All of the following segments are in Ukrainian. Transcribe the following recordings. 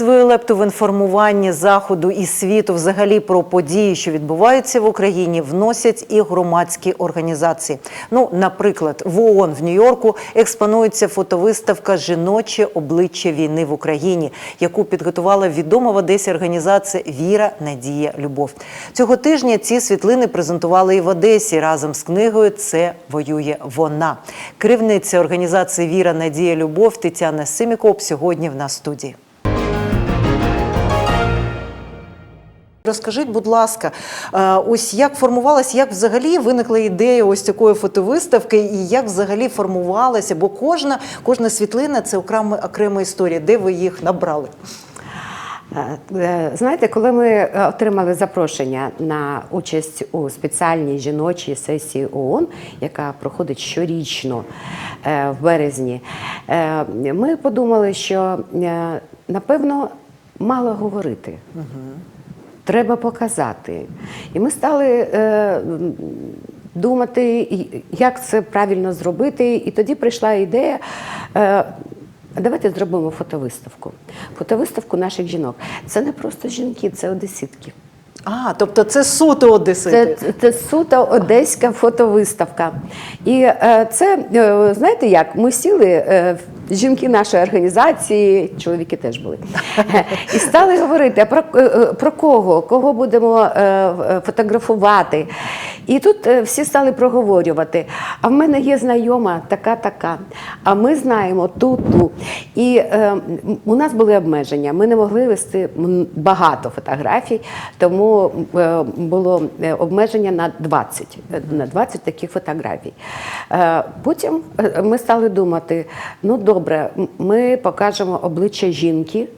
Свою лепту в інформуванні заходу і світу взагалі про події, що відбуваються в Україні, вносять і громадські організації. Ну, наприклад, в ООН в Нью-Йорку експонується фотовиставка Жіноче обличчя війни в Україні, яку підготувала відома в Одесі організація Віра, Надія, Любов. Цього тижня ці світлини презентували і в Одесі разом з книгою Це воює вона. Керівниця організації Віра, Надія, Любов Тетяна Симікоп сьогодні в нас студії. Розкажіть, будь ласка, е, ось як формувалася, як взагалі виникла ідея ось такої фотовиставки, і як взагалі формувалася? Бо кожна, кожна світлина це окрема, окрема історія, де ви їх набрали? Е, Знаєте, коли ми е, отримали запрошення на участь у спеціальній жіночій сесії ООН, яка проходить щорічно е, в березні, е, ми подумали, що е, напевно мало говорити. Треба показати. І ми стали е, думати, як це правильно зробити. І тоді прийшла ідея. Е, Давайте зробимо фотовиставку. Фотовиставку наших жінок. Це не просто жінки, це одеситки. А, тобто це суто одесити. Це, це суто одеська фотовиставка. І е, це, е, знаєте як, ми сіли, е, жінки нашої організації, чоловіки теж були, і стали говорити, про, е, е, про кого, кого будемо е, фотографувати. І тут е, всі стали проговорювати. А в мене є знайома така-така, а ми знаємо ту-ту. І е, у нас були обмеження. Ми не могли вести багато фотографій, тому е, було е, обмеження на 20, е, на 20 таких фотографій. Е, Потім ми стали думати: ну добре, ми покажемо обличчя жінки.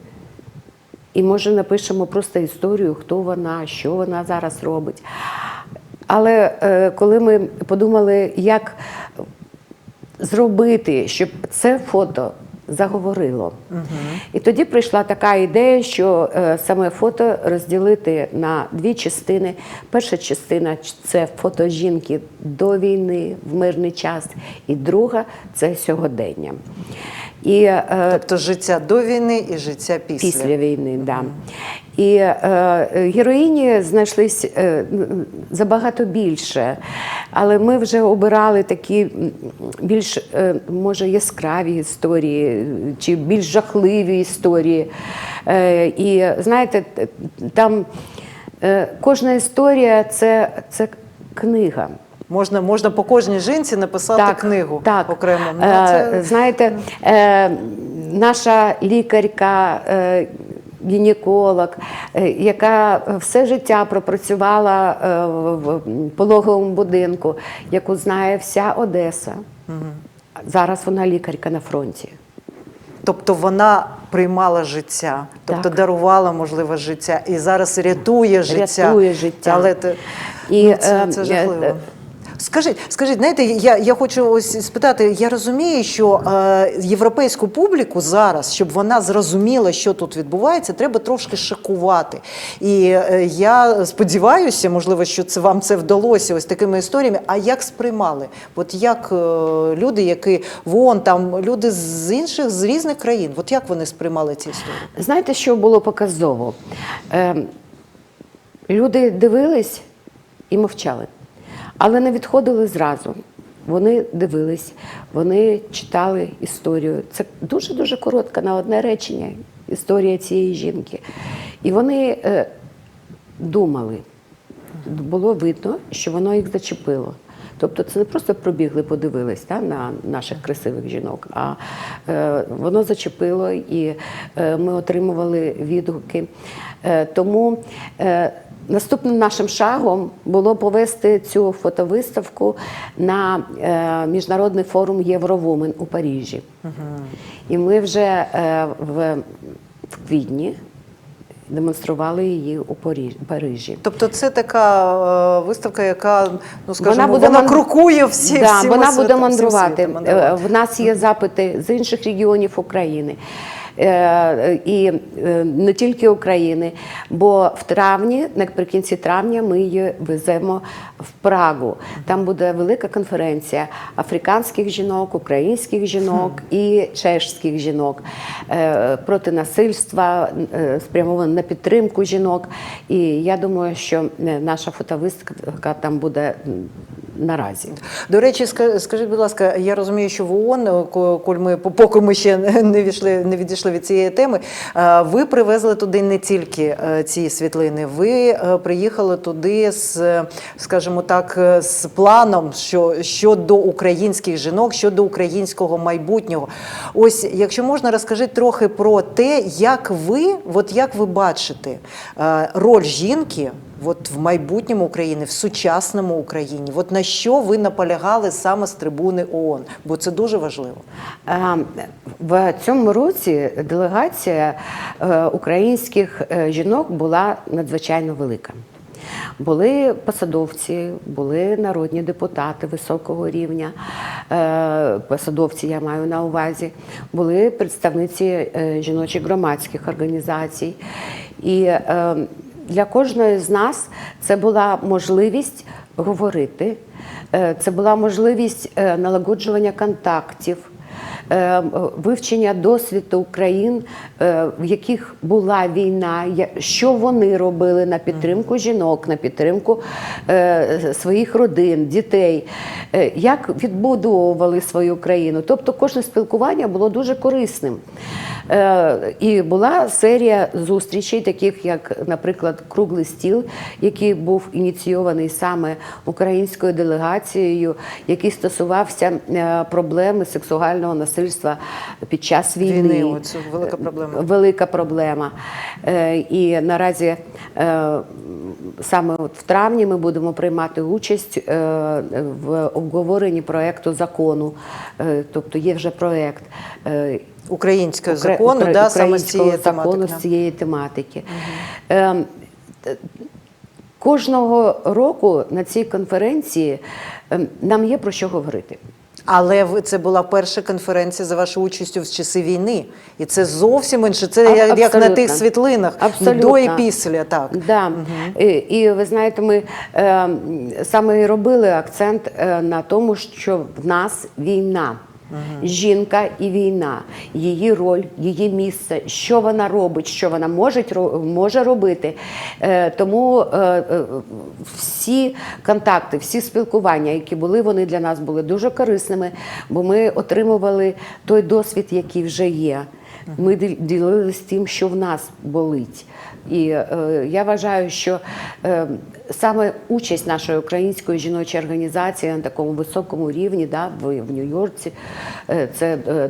І може напишемо просто історію, хто вона, що вона зараз робить. Але е, коли ми подумали, як зробити, щоб це фото заговорило. І тоді прийшла така ідея, що е, саме фото розділити на дві частини. Перша частина це фото жінки до війни в мирний час, і друга це сьогодення. І, е, Тобто життя до війни і життя після. Після війни, так. Да. І е, е, героїні знайшлись е, забагато більше, але ми вже обирали такі більш е, може яскраві історії чи більш жахливі історії. Е, і знаєте, там е, кожна історія це, це книга. Можна, можна по кожній жінці написати книгу так. окремо. Ну, Е, це... Знаєте, е, наша лікарка, е, гінеколог, яка все життя пропрацювала в пологовому будинку, яку знає вся Одеса. Зараз вона лікарка на фронті. Тобто вона приймала життя, тобто Так. дарувала, можливо, життя і зараз рятує життя. Рятує життя. Але те- І, ну, це, це е, жахливо. Скажіть, скажіть, знаєте, я, я хочу ось спитати. Я розумію, що е, європейську публіку зараз, щоб вона зрозуміла, що тут відбувається, треба трошки шокувати. І е, я сподіваюся, можливо, що це вам це вдалося ось такими історіями. А як сприймали? От як е, люди, які вон там люди з інших з різних країн, от як вони сприймали ці історії? Знаєте, що було показово? Е, люди дивились і мовчали, але не відходили зразу. Вони дивились, вони читали історію. Це дуже-дуже коротка на одне речення історія цієї жінки. І вони е, думали, було видно, що воно їх зачепило. Тобто це не просто пробігли, подивились та, на наших красивих жінок, а е, воно зачепило і е, ми отримували відгуки. Е, тому е, наступним нашим шагом було повести цю фотовиставку на е, міжнародний форум Євровумен у Парижі. І ми вже е, в, в квітні демонстрували її у Парижі. Тобто це така е, виставка, яка ну скажімо, вона, буде ман- крокує всі, да, всіма вона буде мандрувати. мандрувати. Е, В нас є запити з інших регіонів України. Е, і е, не тільки України. Бо в травні, наприкінці травня, ми її веземо в Прагу. Там буде велика конференція африканських жінок, українських жінок і чешських жінок е, проти насильства, спрямовано на підтримку жінок. І я думаю, що наша фотовиставка там буде наразі. До речі, ска- скажіть, будь ласка, я розумію, що в ООН, коль ми поки ми ще не відійшли, не відійшли від цієї теми, ви привезли туди не тільки е, ці світлини, ви е, приїхали туди з, скажімо так, е, з планом що, щодо українських жінок, щодо українського майбутнього. Ось, якщо можна, розкажіть трохи про те, як ви, от як ви бачите роль жінки. От в майбутньому України, в сучасному Україні, от на що ви наполягали саме з трибуни ООН? Бо це дуже важливо. Е, В цьому році делегація е, українських е, жінок була надзвичайно велика. Були посадовці, були народні депутати високого рівня, посадовці я маю на увазі, були представниці жіночих громадських організацій. І для кожної з нас це була можливість говорити, е, це була можливість е, налагоджування контактів вивчення досвіду країн, е, в яких була війна, що вони робили на підтримку жінок, на підтримку е, своїх родин, дітей, е, як відбудовували свою країну. Тобто кожне спілкування було дуже корисним. Е, І була серія зустрічей, таких як, наприклад, круглий стіл, який був ініційований саме українською делегацією, який стосувався е, проблеми сексуального насильства під час війни. Війни, оце велика проблема. Велика проблема. Е, І наразі е, саме от в травні ми будемо приймати участь е, в обговоренні проекту закону. Тобто є вже проект. е, Українського Укра- закону, укра- да, саме з цієї закону тематики. з цієї тематики. Ем, е, Кожного року на цій конференції ем, нам є про що говорити. Але ви це була перша конференція за вашою участю в часи війни, і це зовсім інше. Це як, як на тих світлинах Абсолютно. до і після. Так Да. І, і ви знаєте, ми е, саме і робили акцент е, на тому, що в нас війна. Жінка і війна, її роль, її місце, що вона робить, що вона може, може робити. Е, тому е, е, всі контакти, всі спілкування, які були, вони для нас були дуже корисними, бо ми отримували той досвід, який вже є. Ми діл- ділилися тим, що в нас болить. І е, я вважаю, що е, саме участь нашої української жіночої організації на такому високому рівні, да, в, в Нью-Йорці, е, це е,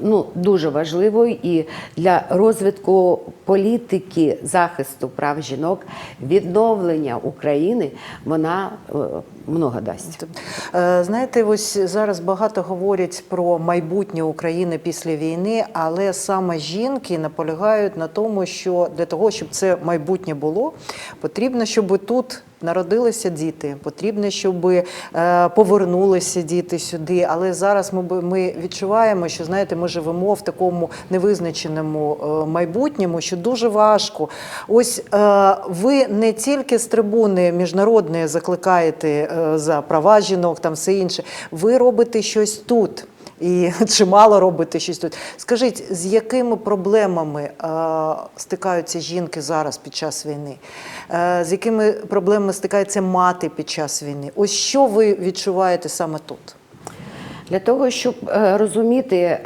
ну, дуже важливо і для розвитку політики захисту прав жінок, відновлення України, вона е, много дасть. Е, Знаєте, ось зараз багато говорять про майбутнє України після війни, але саме жінки наполягають на тому, що для того, щоб це майбутнє було, потрібно, щоб тут. Народилися діти, потрібно, щоб е, повернулися діти сюди. Але зараз ми, ми відчуваємо, що знаєте, ми живемо в такому невизначеному е, майбутньому, що дуже важко. Ось е, ви не тільки з трибуни міжнародної закликаєте за права жінок, там все інше. Ви робите щось тут. І чимало робите щось тут. Скажіть, з якими проблемами е, стикаються жінки зараз під час війни? Е, з якими проблемами стикається мати під час війни? Ось що ви відчуваєте саме тут? Для того, щоб е, розуміти е,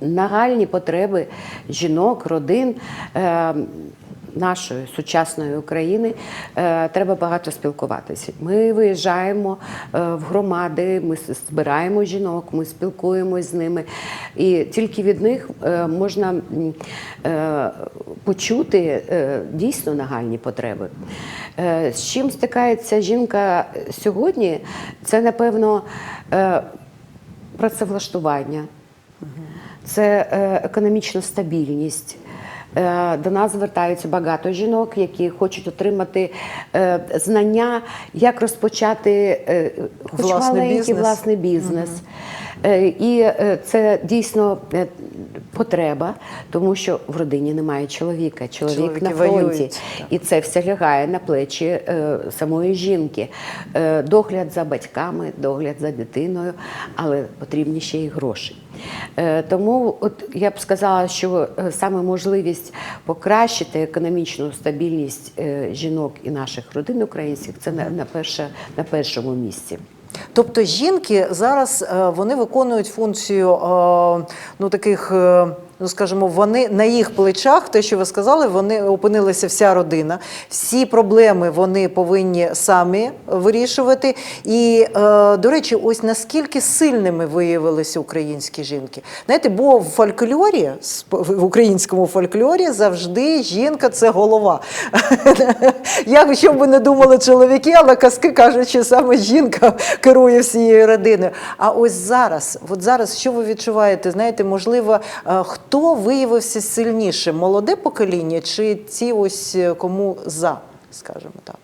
нагальні потреби жінок, родин е, нашої сучасної України, е, треба багато спілкуватися. Ми виїжджаємо е, в громади, ми збираємо жінок, ми спілкуємось з ними. І тільки від них е, можна почути дійсно нагальні потреби. З чим стикається жінка сьогодні, це напевно працевлаштування, це економічна стабільність. Е, До нас звертаються багато жінок, які хочуть отримати е, знання, як розпочати е, хоч Власний маленький бізнес. власний бізнес. Е, І е, це дійсно е, потреба, тому що в родині немає чоловіка. Чоловік Чоловіки на фронті. воюють. І це все лягає на плечі е, самої жінки. Е, догляд за батьками, догляд за дитиною, але потрібні ще й гроші. Е, тому от я б сказала, що е, саме можливість покращити економічну стабільність е, жінок і наших родин українських це на, на, перше, на першому місці. Тобто жінки зараз е, вони виконують функцію е, ну таких. Ну, скажімо, вони на їх плечах, те, що ви сказали, вони опинилися вся родина. Всі проблеми вони повинні самі вирішувати. І, е, до речі, ось наскільки сильними виявилися українські жінки. Знаєте, бо в фольклорі, в українському фольклорі завжди жінка це голова. Як що б ви не думали чоловіки, але казки кажуть, що саме жінка керує всією родиною. А ось зараз, от зараз, що ви відчуваєте? Знаєте, можливо, е, хто виявився сильнішим? Молоде покоління чи ці ось е, кому за, скажімо так?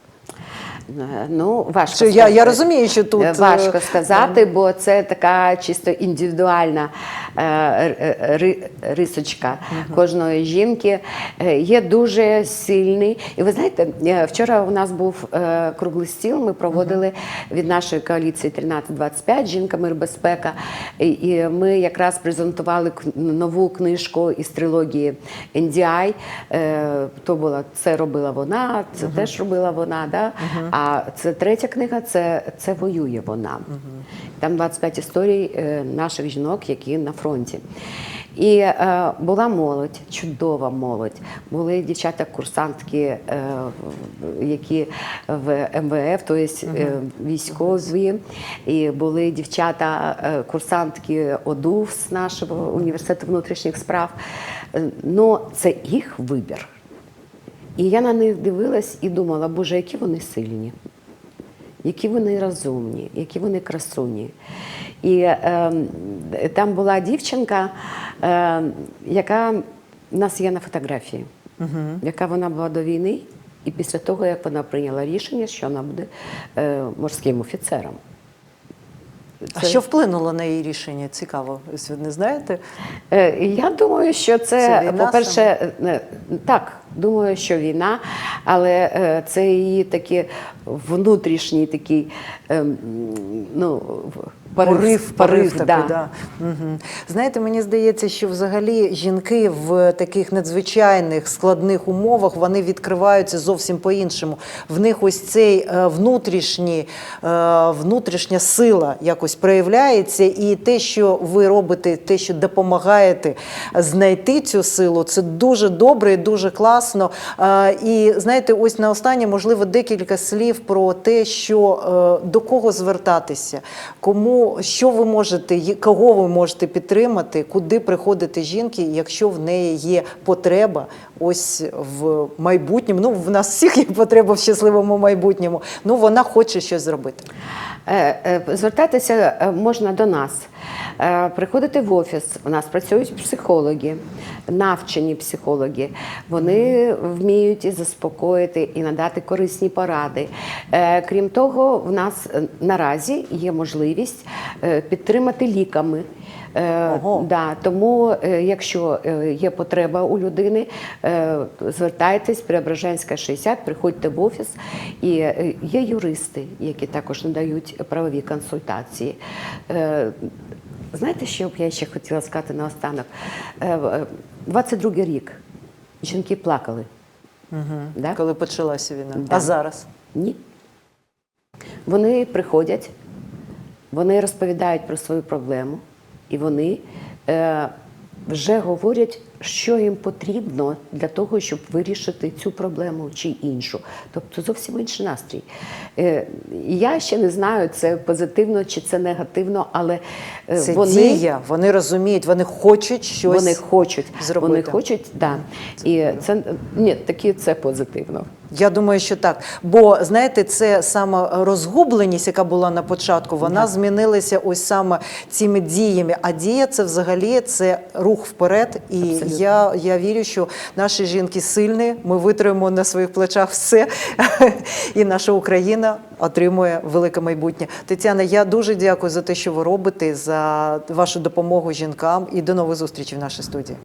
Е, Ну, важко Що я- сказати. я розумію, що тут, Е, е, важко сказати, бо це така чисто індивідуальна е, ри- рисочка кожної жінки. Е, Є дуже сильний. І ви знаєте, е, вчора у нас був е, круглий стіл. Ми проводили від нашої коаліції 1325 Жінка, мир, безпека. І- І ми якраз презентували нову книжку із трилогії NDI. Е, То була це робила вона, це теж робила вона. Да? А це третя книга це, це воює вона. Там 25 історій е, наших жінок, які на фронті. І е, була молодь, чудова молодь. Були дівчата-курсантки, е, в- які в МВФ, тобто е, військові, і були дівчата-курсантки ОДУ з нашого університету внутрішніх справ. Е, Ну, це їх вибір. І я на них дивилась і думала, боже, які вони сильні, які вони розумні, які вони красуні. І е, там була дівчинка, е, яка в нас є на фотографії, яка вона була до війни, і після того, як вона прийняла рішення, що вона буде е, морським офіцером. А що вплинуло на її рішення? Цікаво, ви не знаєте? Е, Я думаю, що це, Це по-перше, е, так, думаю, що війна, але е, це її такий внутрішній такий ем, ну, в- Порив, порив, такий, да. да. Угу. Знаєте, мені здається, що взагалі жінки в таких надзвичайних складних умовах вони відкриваються зовсім по-іншому. В них ось цей е, внутрішній, е, внутрішня сила якось проявляється, і те, що ви робите, те, що допомагаєте знайти цю силу, це дуже добре і дуже класно. Е, І знаєте, ось на останнє, можливо, декілька слів про те, що е, до кого звертатися, кому що ви можете, кого ви можете підтримати, куди приходити жінки, якщо в неї є потреба ось в майбутньому. Ну, в нас всіх є потреба в щасливому майбутньому. Ну, вона хоче щось зробити. Е, Звертатися можна до нас, Е, приходити в офіс. У нас працюють психологи, навчені психологи. Вони вміють і заспокоїти і надати корисні поради. Е, Крім того, в нас е, наразі є можливість підтримати ліками. Ого. Да, тому, якщо є потреба у людини, звертайтесь, Преображенська 60, приходьте в офіс. І є юристи, які також надають правові консультації. Е, Знаєте, що б я ще хотіла сказати наостанок? Е, в- е, 22 рік жінки плакали. Да? Коли почалася війна. Да. А зараз? Ні. Вони приходять, вони розповідають про свою проблему, і вони е, вже говорять, що їм потрібно для того, щоб вирішити цю проблему чи іншу. Тобто зовсім інший настрій. Е, я ще не знаю, це позитивно чи це негативно, але е, Це вони. дія, вони розуміють, вони хочуть щось Вони хочуть, зробити. вони хочуть, да. І це ні, такі це позитивно. Я думаю, що так. Бо знаєте, це саме розгубленість, яка була на початку, вона змінилася ось саме цими діями. А дія це взагалі це рух вперед. І Абсолютно. я, я вірю, що наші жінки сильні. Ми витримаємо на своїх плечах все, і наша Україна отримує велике майбутнє. Тетяна, я дуже дякую за те, що ви робите, за вашу допомогу жінкам. І до нових зустрічей в нашій студії.